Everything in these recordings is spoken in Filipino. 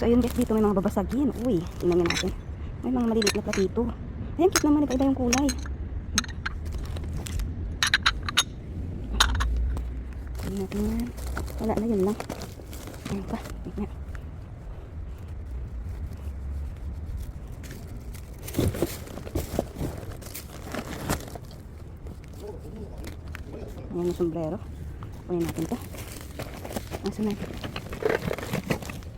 So ayun guys, dito may mga babasagin. Uy, tingnan natin. May mga maliliit na platito. Ayan, cute naman. Iba-iba yung kulay. Tingnan natin yan. Wala na, yun lang. Ayan pa. Tingnan. Ayan yung sombrero. Kunin natin to. Nasaan na?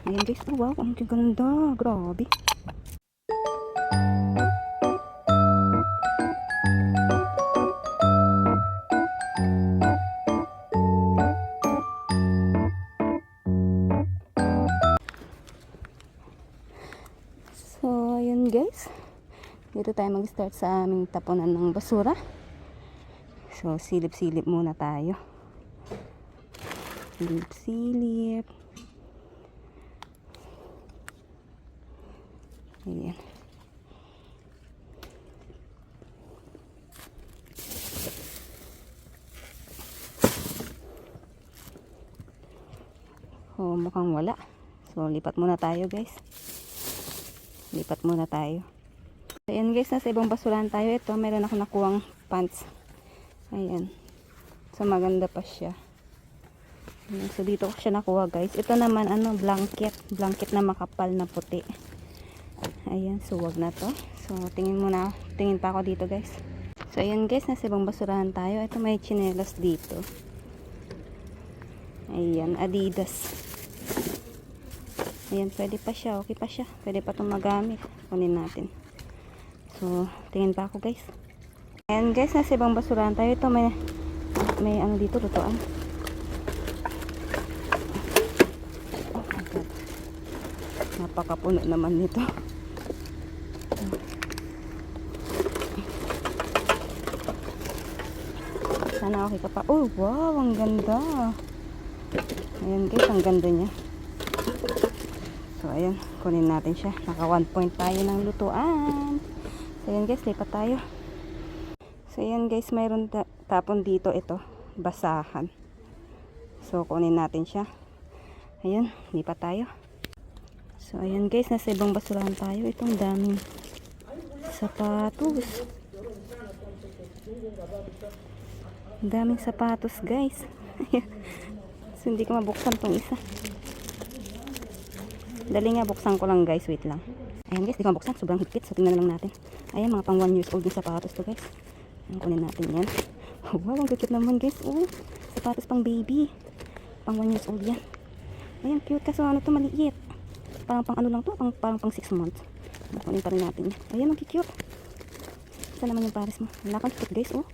Ayan guys. Oh, wow. Ang ganda. Grabe. So, ayun guys. Dito tayo mag-start sa aming tapunan ng basura. So, silip-silip muna tayo. Silip-silip. Ayan. Oh, mukhang wala. So, lipat muna tayo guys. Lipat muna tayo. Ayan guys, nasa ibang basurahan tayo. Ito, meron ako nakuwang pants. Ayan. So, maganda pa siya. So, dito ko siya nakuha guys. Ito naman, ano, blanket. Blanket na makapal na puti. Ayan, so, wag na to. So, tingin muna. Tingin pa ako dito guys. So, ayan guys, nasa ibang basurahan tayo. Ito, may chinelas dito. Ayan, Adidas. Ayan, pwede pa siya. Okay pa siya. Pwede pa itong magamit. Kunin natin. So, tingin pa ako guys. Ayan guys, nasa ibang basurahan tayo. Ito may, may ano dito, lutuan. Oh. Napakapuno naman nito. Ka pa. Oh, wow, ang ganda. Ayan guys, ang ganda niya. So, ayan, kunin natin siya. Naka 1 point tayo ng lutuan. So, ayan guys, lipat tayo. So, ayan guys, mayroon ta tapon dito ito. Basahan. So, kunin natin siya. Ayan, lipat tayo. So, ayan guys, nasa ibang basurahan tayo. Itong daming sapatos. Ang daming sapatos guys. so, hindi ko mabuksan tong isa. Dali nga, buksan ko lang guys. Wait lang. Ayan guys, di ko mabuksan. Sobrang higpit. So, tingnan na lang natin. Ayan, mga pang 1 years old yung sapatos to guys. Ayan, kunin natin yan. Wow, ang cute naman guys. Oh, sapatos pang baby. Pang 1 years old yan. Ayan, cute. Kaso ano to, maliit. Parang pang ano lang to. Pang, parang pang 6 months. Kunin pa rin natin yan. Ayan, ang cute. Saan naman yung pares mo? Wala kang cute guys. Oh.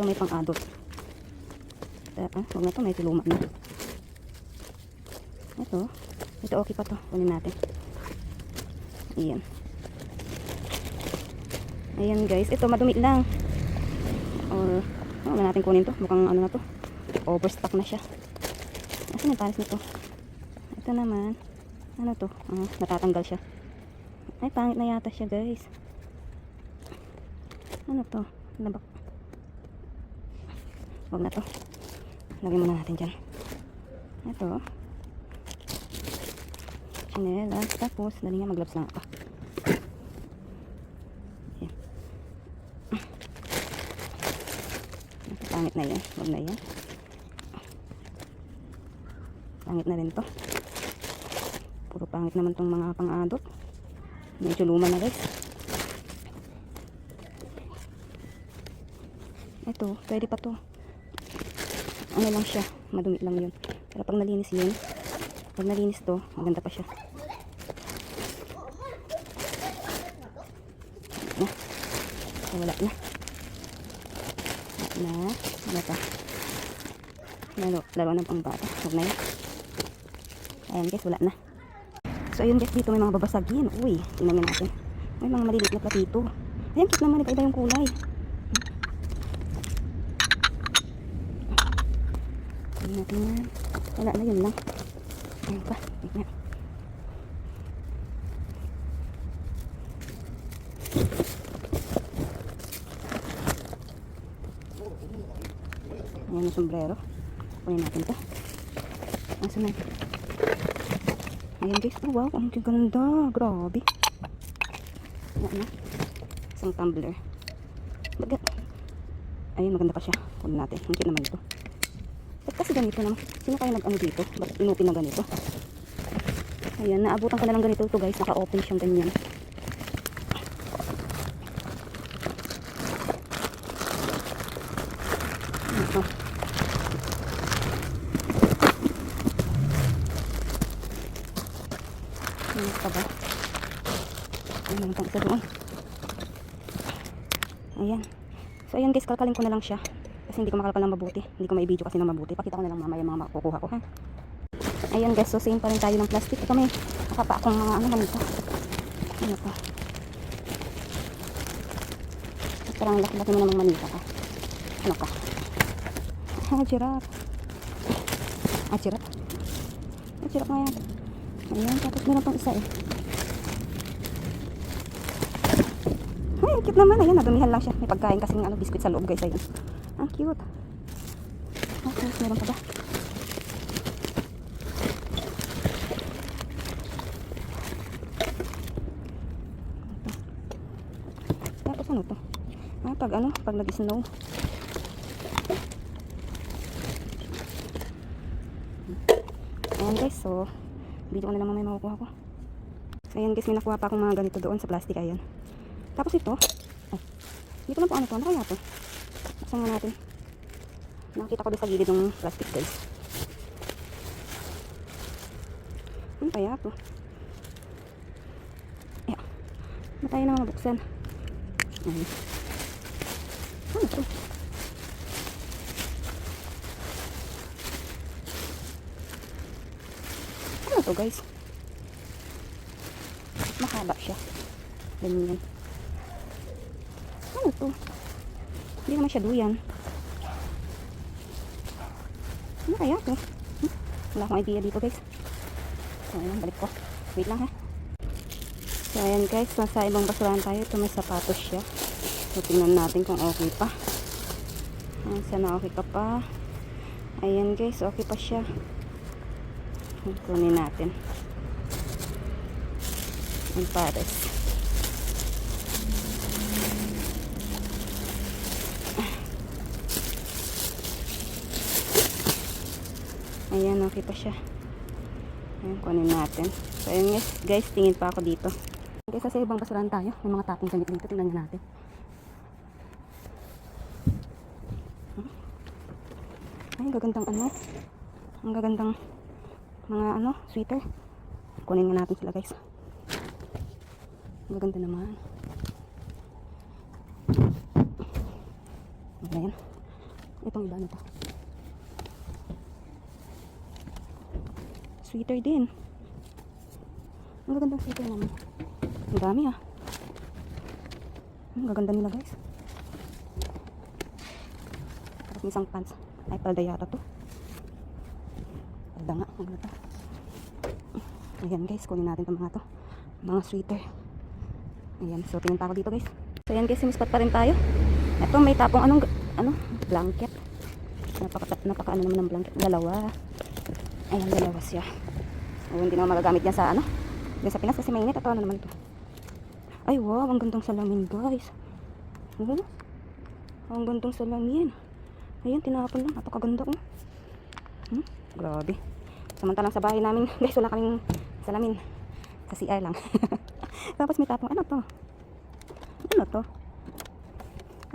Ito may pang adult. Uh, ah, huwag na to, may luma na. Ito, ito okay pa to. Kunin natin. Ayan. Ayan guys, ito madumi lang. Or, ano na natin kunin to? Mukhang ano na to. Overstock na siya. Asan yung pares nito? Ito naman. Ano to? Ah, natatanggal siya. Ay, pangit na yata siya guys. Ano to? Labak. Huwag na to. Lagyan muna natin dyan. Ito. Chinelas. Tapos, dali nga mag-gloves lang ako. Yan. Pangit na yan. Huwag na yan. Pangit na rin to. Puro pangit naman tong mga pang-adult. Medyo luma na guys. Ito, pwede pa to ano lang siya, madumi lang yun. Pero pag nalinis yun, pag nalinis to, maganda pa siya. Na. So, wala na. Wala na. Wala pa. Lalo, laro ng pang bata. Huwag na yan. Ayan guys, wala na. So ayun guys, dito may mga babasagin. Uy, tingnan natin. May mga maliliit na platito. Ayan, cute naman. Iba-iba yung kulay. Tingnan natin. Wala na yun lang. Ayan pa. Tingnan. Ayan yung sombrero. Kunin natin to. Asan na yun? Ayan guys. Oh wow, ang ganda. Grabe. Ayan na. Isang tumbler. Baga. Ayun, maganda pa siya. Kunin natin. Cute naman ito. Kasi ganito naman? Sino kaya nag-ano dito? Ba't inupin na ganito? Ayan, naabutan ko na lang ganito to guys. Naka-open siyang ganyan. Ito. Ano ba? Ano naman isa doon? Ayan. So ayan guys, kalkalin ko na lang siya. Kasi hindi ko makalkal ng mabuti. Hindi ko maibideo kasi ng mabuti. Pakita ko na lang mamaya mga makukuha ko ha. Ayan guys, so same pa rin tayo ng plastic. Ito may nakapa akong mga ano manito. Ano to? Parang laki-laki mo namang manita ka. Ano ka? Ah, giraffe. Ah, giraffe. Ah, giraffe nga yan. Ayan, tapos meron pang isa eh. Ay, cute naman. Ayan, nadumihan lang siya. May pagkain kasing ano, biskuit sa loob guys. Ayan. Ang cute. Tapos meron pa ba? Tapos ano to? Ah, pag ano, pag nag-snow. Ayan guys, so video ko na lang mamaya makukuha ko. Ayan guys, may nakuha pa akong mga ganito doon sa plastic, ayan. Tapos ito, hindi ko lang po ano to, ano kaya to? Buksan nga natin. Nakita ko doon sa gilid ng plastic guys. Ano kaya to? Ayan. Matayo naman mabuksan. Ayan. Ano to? Ano to guys? Mahaba siya. Ganyan. Ano to? Hindi naman siya duyan. Ano kaya to? Hmm? Wala akong idea dito guys. So ayan, balik ko. Wait lang ha. So ayan guys, nasa ibang basurahan tayo. Ito may sapatos siya. So tingnan natin kung okay pa. Ah, sana okay ka pa. Ayan guys, okay pa siya. Kunin natin. Ang pares. Ayan, okay pa siya. Ayan, kunin natin. So, ayan guys, guys, tingin pa ako dito. Guys, sa ibang basurahan tayo. May mga tapong ganito dito. Tingnan nyo natin. Ay, ang gagandang ano. Ang gagandang mga ano, sweater. Kunin nga natin sila guys. Gaganda naman. Ano yan? Itong iba na to. Sweater din. Ang gagandang sweater naman. Ang dami ah. Ang gaganda nila guys. Tapos isang pants. Ay, palda yata to. Palda nga. Ang ganda. Ayan guys, kunin natin itong mga to. Mga sweater. Ayan, so tingin pa ako dito guys. So ayan guys, sumispat pa rin tayo. Ito may tapong anong, ano, blanket. Napaka, napaka ano naman ng blanket. Dalawa. Ayan, dalawa siya. O, hindi naman magagamit yan sa ano. Sa Pinas kasi mainit. Ito ano naman ito. Ay wow, ang gandang salamin guys. Oh, ang gandang salamin. Ayan, tinapon lang. Napakaganda oh. Hmm? Grabe. Samantalang sa bahay namin, guys, wala kaming salamin. Sa CR lang. Tapos may tapong, ano to? Ano to?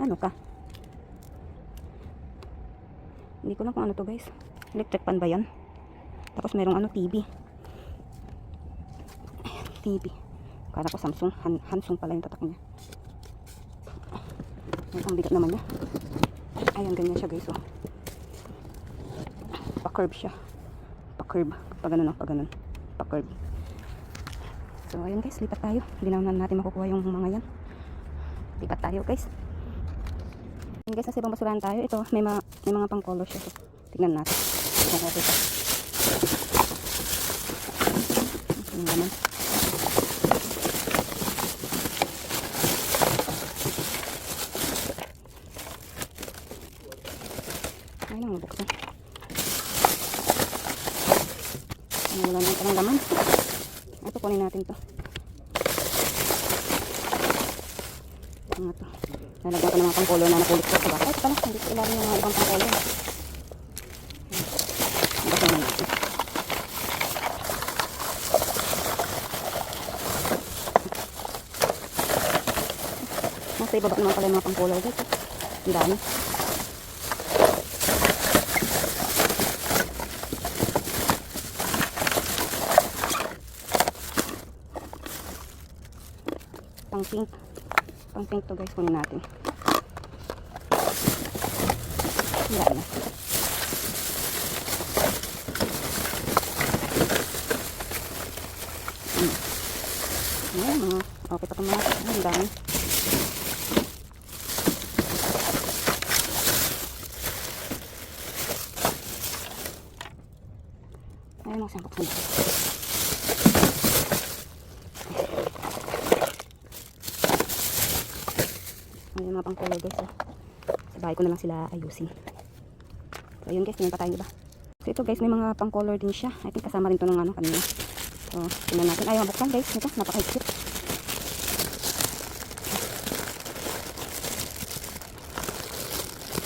Ano ka? Hindi ko lang kung ano to guys. Electric pan ba yan? Tapos merong ano, TV. Ayan, TV. Kala ko Samsung. Han Hansung pala yung tatak niya. Ayan, ang bigat naman niya. Ayan, ganyan siya guys. Oh. Pa-curve siya. Pa-curve. Pag ganun, oh, pag ganun. Pa-curve. So, ayun guys, lipat tayo. Hindi naman natin makukuha yung mga yan. Lipat tayo guys. Ayun guys, nasa ibang basurahan tayo. Ito, may, mga may mga pang color siya. So, tingnan natin. Kung okay pa. Yung naman. Ay lang, mabuksan. Ano, wala na ito ng laman. Ito, kunin natin to. Ano to? Lalagyan ko ng mga pangkolor na napulot ko. Diba? Ay, pala. Hindi ko ilalim yung mga ibang pangkolor. Basahin na natin. Nasa ibaba naman pala yung mga pangkolor dito. Ang dami. Pang pink. Pang pink to guys. Kunin natin. Ang dami. Mm. Ayan, mga okay pa itong mga. Ayan, Ang dami. Ayun ang sambok sambok. Ayun mga pang color guys. Oh. Sa bahay ko na lang sila ayusin. So ayun guys, tingnan pa tayo iba. So ito guys, may mga pang color din siya. I think kasama rin to ng ano kanina. So tingnan natin. Ayaw mabuksan guys. Ito, napaka-higpit.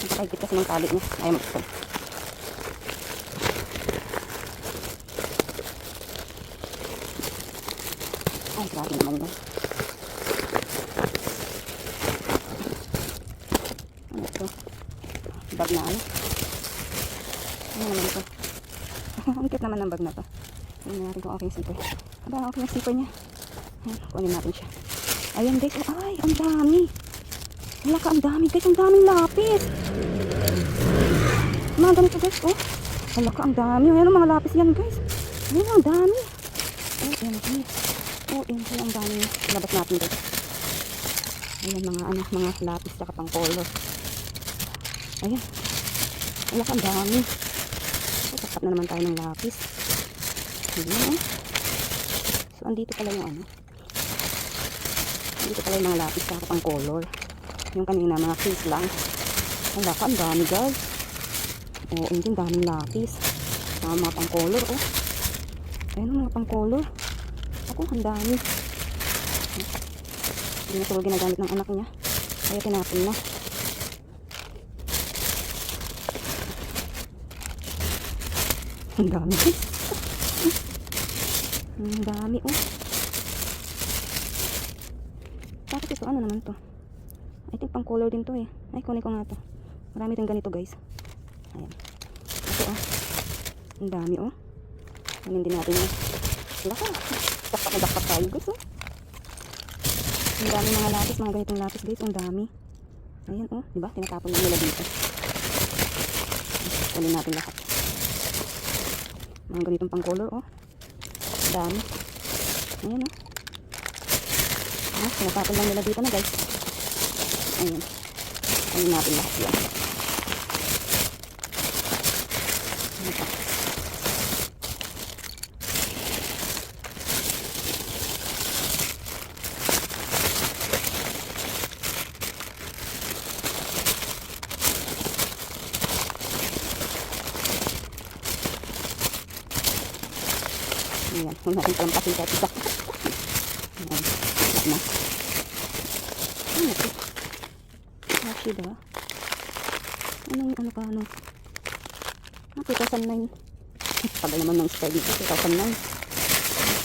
Napaka-higpit kasi ng tali niya. Ayaw mabuksan. Ay, grabe naman yun. Ano ito? Bag na ano? Ano naman ito? Ang cute naman ng bag na to. Tingnan natin kung okay yung zipper. Aba, okay yung zipper niya. Ayan, kunin natin siya. Ayan guys, ay, ang dami. Wala ka, ang dami guys, ang daming lapis. Mga ganito guys, oh. Wala ka, ang dami. Ayan, mga lapis yan guys. Ayan, ang dami. OMG. OMG, ang dami. Labas natin guys. Ayan, mga ano, mga lapis saka pang color. Ayan. Wala ka, ang dami. Tapat na naman tayo ng lapis. Ayan. So, andito pala yung ano. Andito pala yung mga lapis saka pang color. Yung kanina, mga case lang. Wala ka, ang dami guys. Oo, oh, ang daming lapis. Mga mga pang color, oh. Ayan, mga pang color. Ako, ang dami. Hindi na siguro ginagamit ng anak niya. Kaya tinapon na. Ang dami guys. Ang dami oh. Bakit ito? Ano naman to? I think pang color din to eh. Ay, kunin ko nga to. Marami din ganito guys. Ayan. Ito oh. Ang dami oh. Kunin din natin yun. Wala ka. Dakpak na dakpak tayo guys oh. Ang dami mga lapis, mga ganitong lapis guys. Ang dami. Ayan oh. Diba? Tinatapon lang nila dito. Kunin natin lahat. Mga ganitong pang color oh. Dami. Ayan oh. Ah, tinatapon lang nila dito na guys. Ayan. Kunin natin lahat yan. Ano pa? Ayan, huwag natin palampasin kahit isa. Ayan, wala na. Ano ito? Actually ba? Anong, ano ka, ano? Ah, 2009. Tagal naman ng style dito, 2009.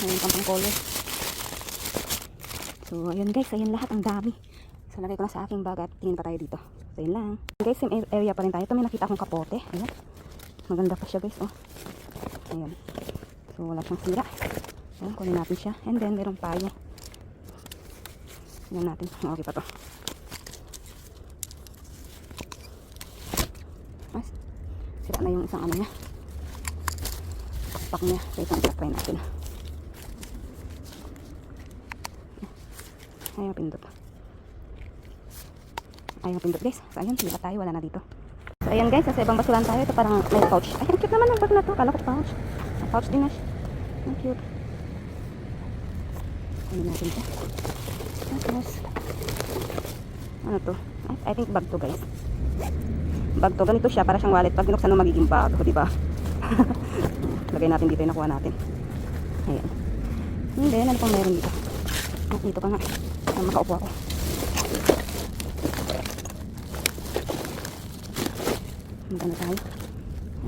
Ayan, pampang color. So, ayan guys, ayan lahat, ang dami. So, lagay ko na sa aking bag at tingin pa tayo dito. So, yun lang. Guys, same area pa rin tayo. Ito may nakita akong kapote. Ayan. Maganda pa siya guys, oh. Ayan. So, wala siyang sira. Ayan, kunin natin siya. And then, merong payo. Tingnan natin. Okay pa to. Mas, sira na yung isang ano niya. Pack niya. So, itong isa try natin. Ayaw pindot. Ayaw pindot guys. So, ayun. Lipat tayo. Wala na dito. So, ayan guys. Sa ibang basulan tayo. Ito parang may pouch. Ay, ang cute naman ng bag na to. Kala ko pouch. Pouch din na siya. Ang cute. Ano natin ito? Tapos, ano to? I, I think bag to guys. bag to. Ganito siya, para siyang wallet. Pag binuksan mo, magiging bag. Diba? Lagay natin dito yung nakuha natin. Ayan. Hindi, ano pang meron dito? Ah, dito pa nga. Ah, makaupo ako. Na tayo.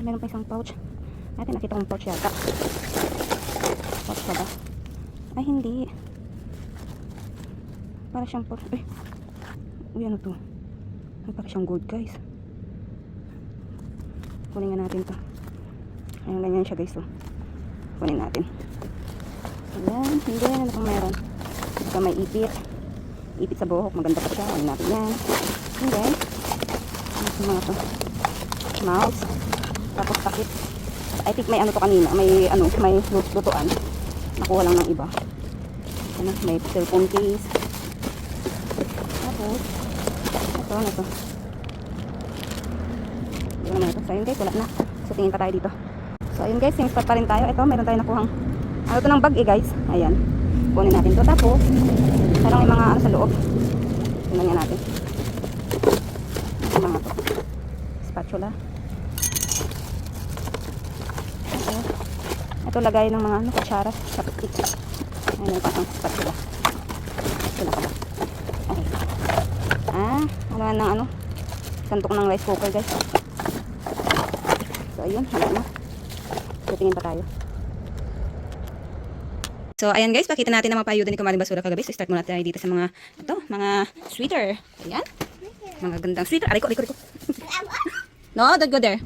Ay, meron pa isang pouch. Natin, nakita kong pouch yata. Pouch pa ba? Ay, hindi. Para siyang pouch. Ay, uy, ano to? Ay, para siyang gold, guys. Kunin nga natin to. Ayan, ganyan siya, guys. Oh. Kunin natin. Ayan, hindi. Ano pang meron? Ito may ipit. Ipit sa buhok. Maganda pa siya. Kunin natin yan. And then, ano mga to? Mouse. Tapos takip. I think may ano to kanina. May ano, may lut- lutuan. Nakuha lang ng iba. Ano, may cellphone case. Tapos, ito, ano to? Hindi naman ito. So, yun guys, wala na. So, tingin pa tayo dito. So, ayun guys, same spot pa rin tayo. Ito, meron tayo nakuhang, ano to ng bag eh guys. Ayan. Kunin natin to. Tapos, parang may mga ano sa loob. Tingnan nga natin. Ano mga to? Spatula. Ito. Ito lagay ng mga ano, kutsara. Chopstick. Ayan, may pasang spatula. Sila pala. Okay. Ah, ano ng ano? Santok ng rice cooker guys. So, ayun, wala na. Titingin pa tayo. So, ayan guys, pakita natin ang mga payuda ni Kumaring Basura kagabi. So, start muna tayo dito sa mga, ito, mga sweater. Ayan. Mga gandang sweater. Aray ko, aray ko, aray ko. no, don't go there.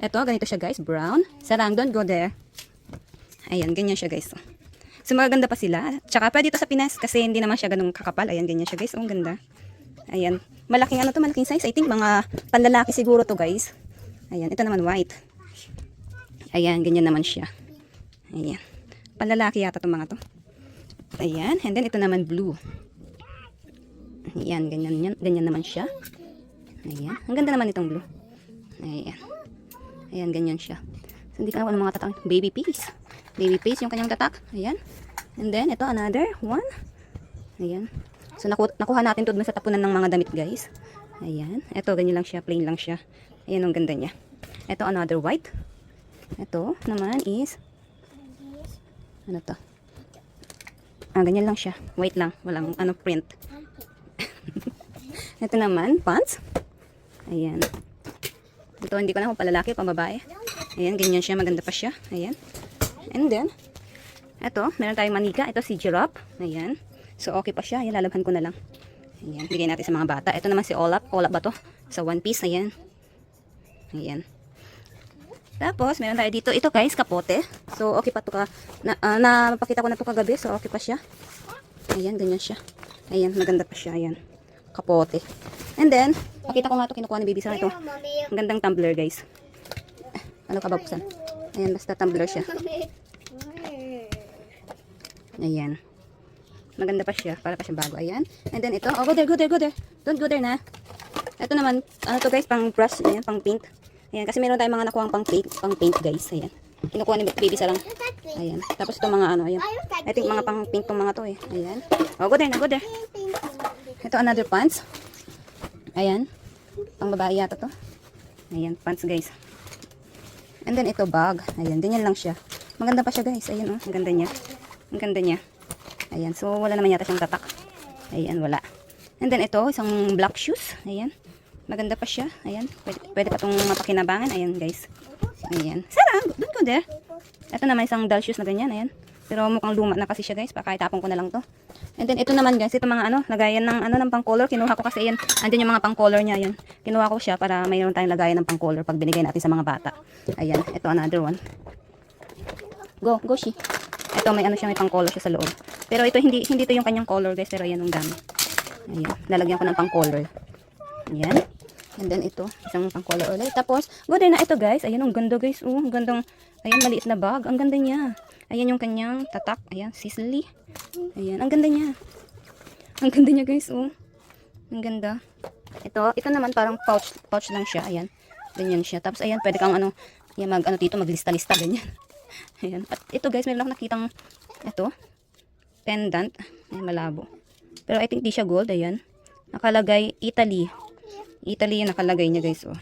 Ito, ganito siya guys, brown. Sarang, don't go there. Ayan, ganyan siya guys. So, magaganda pa sila. Tsaka pa dito sa Pinas kasi hindi naman siya ganung kakapal. Ayan, ganyan siya guys. Oh, ang ganda. Ayan. Malaking ano to, malaking size. I think mga panlalaki siguro to guys. Ayan, ito naman white. Ayan, ganyan naman siya. Ayan. Panlalaki yata itong mga to. Ayan, and then ito naman blue. Ayan, ganyan, yan, ganyan naman siya. Ayan, ang ganda naman itong blue. Ayan. Ayan, ganyan siya. So, hindi ko alam ano mga tatak. Baby piece. Baby piece yung kanyang tatak. Ayan. And then, ito another one. Ayan. So, naku nakuha natin to dun sa tapunan ng mga damit, guys. Ayan. Ito, ganyan lang siya. Plain lang siya. Ayan, ang ganda niya. Ito, another white. Ito naman is, ano to? Ah, ganyan lang siya. White lang. Walang, ano, print. Ito naman, pants. Ayan. Ito, hindi ko na kung palalaki o pambabae. Ayan, ganyan siya. Maganda pa siya. Ayan. And then, ito, meron tayong manika. Ito si Giraffe. Ayan. So, okay pa siya. Ayan, lalabhan ko na lang. Ayan, bigay natin sa mga bata. Ito naman si Olap. Olap ba to? Sa one piece. Ayan. Ayan. Tapos, meron tayo dito. Ito guys, kapote. So, okay pa to ka. Na, ah, napakita ko na to kagabi. So, okay pa siya. Ayan, ganyan siya. Ayan, maganda pa siya. Ayan. Kapote. And then, pakita ko nga to kinukuha ni Baby Sarah ito. Ang gandang tumbler guys. Ano ka ba buksan? Ayan, basta tumbler siya. Ayan. Maganda pa siya. Para pa siya bago. Ayan. And then ito. Oh, go there, go there, go there. Don't go there na. Ito naman, ano to guys, pang brush. Ayan, pang paint. Ayan, kasi meron tayong mga nakuha pang paint, pang paint guys. Ayan. Kinukuha ni baby sa lang. Ayan. Tapos ito mga ano, ayan. I think mga pang paint tong mga to eh. Ayan. Oh, go there na, go there. Ito another pants. Ayan. Pang babae yata to. Ayan, pants guys. And then ito bag. Ayan, ganyan lang siya. Maganda pa siya guys. Ayan oh, ang ganda niya. Ang ganda niya. Ayan, so wala naman yata siyang tatak. Ayan, wala. And then ito, isang black shoes. Ayan. Maganda pa siya. Ayan. Pwede, pwede pa itong mapakinabangan. Ayan, guys. Ayan. Sarang, don't go there. Ito naman isang dull shoes na ganyan. Ayan. Pero mukhang luma na kasi siya, guys. Baka itapon ko na lang to. And then ito naman, guys. Ito mga ano, lagayan ng ano ng pang-color. Kinuha ko kasi ayan. Andyan yung mga pang-color niya. Ayan. Kinuha ko siya para mayroon tayong lagayan ng pang-color pag binigay natin sa mga bata. Ayan. Ito another one. Go, go she. Ito may ano siya, may pang-color siya sa loob. Pero ito hindi hindi to yung kanyang color, guys. Pero ayan ang dami. Ayan. Lalagyan ko ng pang-color. Ayan. And then ito, isang pang color ulit. Tapos, good na ito guys. Ayan, ang ganda guys. Oh, ang gandang, ayan, maliit na bag. Ang ganda niya. Ayan yung kanyang tatak. Ayan, Sicily. Ayan, ang ganda niya. Ang ganda niya guys. Oh, ang ganda. Ito, ito naman parang pouch, pouch lang siya. Ayan, ganyan siya. Tapos, ayan, pwede kang ano, ayan, mag, ano dito, maglista-lista, ganyan. Ayan. At ito guys, meron ako nakitang, ito, pendant. Ayan, malabo. Pero I think di siya gold. Ayan. Nakalagay Italy. Italy yung nakalagay niya guys. Oh.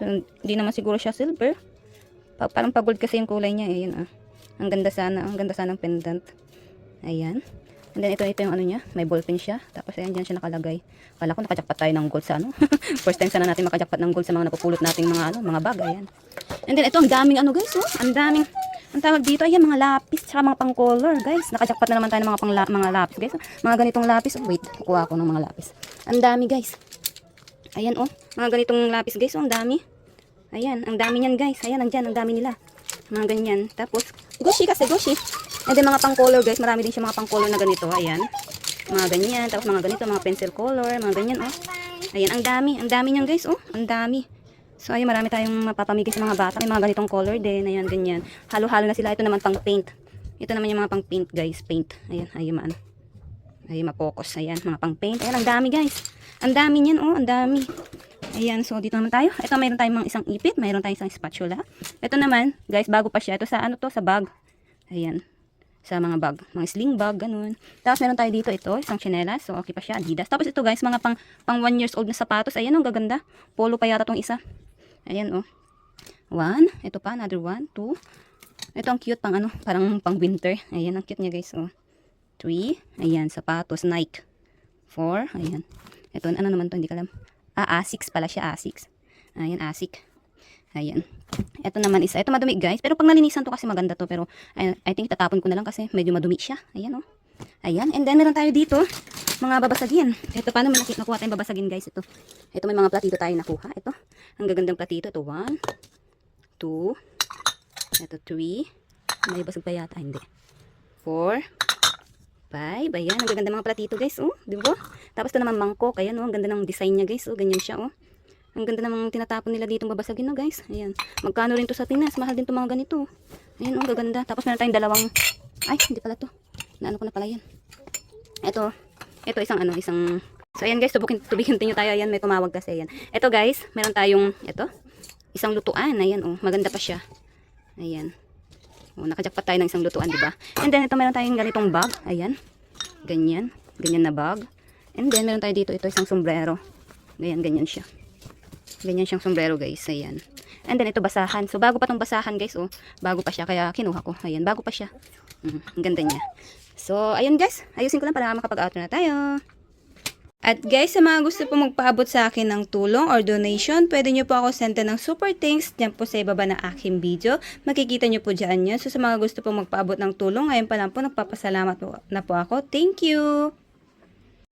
So, hindi naman siguro siya silver. Pa parang pagold kasi yung kulay niya. Ayan ah. Ang ganda sana. Ang ganda sana ng pendant. Ayan. And then ito, ito yung ano niya. May ballpen siya. Tapos ayan, dyan siya nakalagay. Kala ko nakajakpat tayo ng gold sa ano. First time sana natin makajakpat ng gold sa mga napupulot nating mga ano, mga bag. Ayan. And then ito, ang daming ano guys. Oh. Ang daming, ang tawag dito, ayan, mga lapis, tsaka mga pang color, guys. Nakajakpat na naman tayo ng mga pang mga lapis, guys. Mga ganitong lapis. Oh, wait, kukuha ako ng mga lapis. Ang dami, guys. Ayan, oh. Mga ganitong lapis, guys. Oh, ang dami. Ayan, ang dami niyan, guys. Ayan, andyan, ang dami nila. Mga ganyan. Tapos, goshi kasi, goshi. And then, mga pang color, guys. Marami din siya mga pang color na ganito. Ayan. Mga ganyan. Tapos, mga ganito, mga pencil color. Mga ganyan, oh. Ayan, ang dami. Ang dami niyan, guys, oh. Ang dami. So, ayun, marami tayong mapapamigay sa mga bata. May mga ganitong color din. Ayan, ganyan. Halo-halo na sila. Ito naman pang paint. Ito naman yung mga pang paint, guys. Paint. Ayan, ayun man. Ayun, mapokus. Ayan, mga pang paint. Ayan, ang dami, guys. Ang dami niyan, oh. Ang dami. Ayan, so dito naman tayo. Ito, mayroon tayong mga isang ipit. Mayroon tayong isang spatula. Ito naman, guys, bago pa siya. Ito sa ano to, sa bag. Ayan. Sa mga bag. Mga sling bag, ganun. Tapos meron tayo dito ito, isang chinelas. So, okay pa siya, Adidas. Tapos ito, guys, mga pang, pang one years old na sapatos. Ayan, ang gaganda. Polo pa yata tong isa. Ayan, oh. One. Ito pa, another one. Two. Ito ang cute, pang ano, parang pang winter. Ayan, ang cute niya, guys, oh. Three. Ayan, sapatos, Nike. Four. Ayan. Ito, ano naman to, hindi ko alam. Ah, Asics pala siya, Asics. Ayan, Asic. Ayan. Ito naman isa. Ito madumi, guys. Pero pag nalinisan to kasi maganda to. Pero, I, think tatapon ko na lang kasi medyo madumi siya. Ayan, oh. Ayan. And then, meron tayo dito, mga babasagin. Ito, paano nakik- nakuha tayong babasagin, guys? Ito. Ito, may mga platito tayo nakuha. Ito. Ang gagandang platito. Ito, one, two, ito, three. May basag pa yata. Hindi. Four, five. Ayan. Ang gaganda mga platito, guys. Oh, di ba? Tapos, ito naman mangkok. Ayan, oh. Ang ganda ng design niya, guys. Oh, ganyan siya, oh. Ang ganda namang tinatapon nila dito babasagin no guys. Ayan. Magkano rin to sa Pinas? Mahal din to mga ganito. Ayan, ang gaganda. Tapos meron tayong dalawang ay, hindi pala to. Naano ko na pala yan. Ito. Ito isang ano, isang So ayan guys, tubukin to be continue tayo. Ayan, may tumawag kasi ayan. Ito guys, meron tayong ito. Isang lutuan. Ayan oh, maganda pa siya. Ayan. Oh, nakajakpat tayo ng isang lutuan, di ba? And then ito meron tayong ganitong bag. Ayan. Ganyan. Ganyan na bag. And then meron tayo dito ito isang sombrero. Ganyan, ganyan siya. Ganyan siyang sombrero guys. Ayan. And then ito basahan. So bago pa tong basahan guys. Oh, bago pa siya. Kaya kinuha ko. Ayan. Bago pa siya. Mm, ang ganda niya. So ayun guys. Ayusin ko lang para makapag-outro na tayo. At guys, sa mga gusto po magpaabot sa akin ng tulong or donation, pwede nyo po ako senda ng super thanks dyan po sa ibaba ng aking video. Makikita nyo po dyan yun. So sa mga gusto po magpaabot ng tulong, ngayon pa lang po, nagpapasalamat na po ako. Thank you!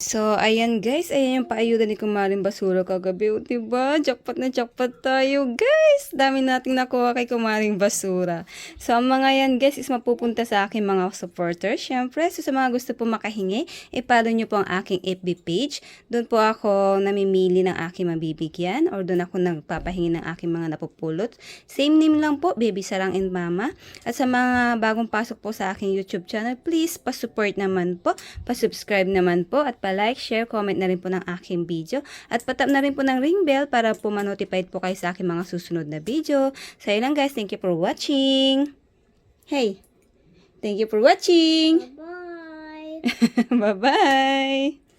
So, ayan guys, ayan yung paayuda ni Kumaring Basura kagabi. O, diba? Jackpot na jackpot tayo, guys! Dami nating nakuha kay Kumaring Basura. So, ang mga yan, guys, is mapupunta sa aking mga supporters. Siyempre, so sa mga gusto po makahingi, ipalo nyo po ang aking FB page. Doon po ako namimili ng aking mabibigyan or doon ako nagpapahingi ng aking mga napupulot. Same name lang po, Baby Sarang and Mama. At sa mga bagong pasok po sa aking YouTube channel, please, pa-support naman po, pa-subscribe naman po, at pa-like, share, comment na rin po ng aking video. At patap na rin po ng ring bell para po ma-notified po kayo sa aking mga susunod na video. So, yun lang guys. Thank you for watching. Hey! Thank you for watching! Bye. Bye-bye!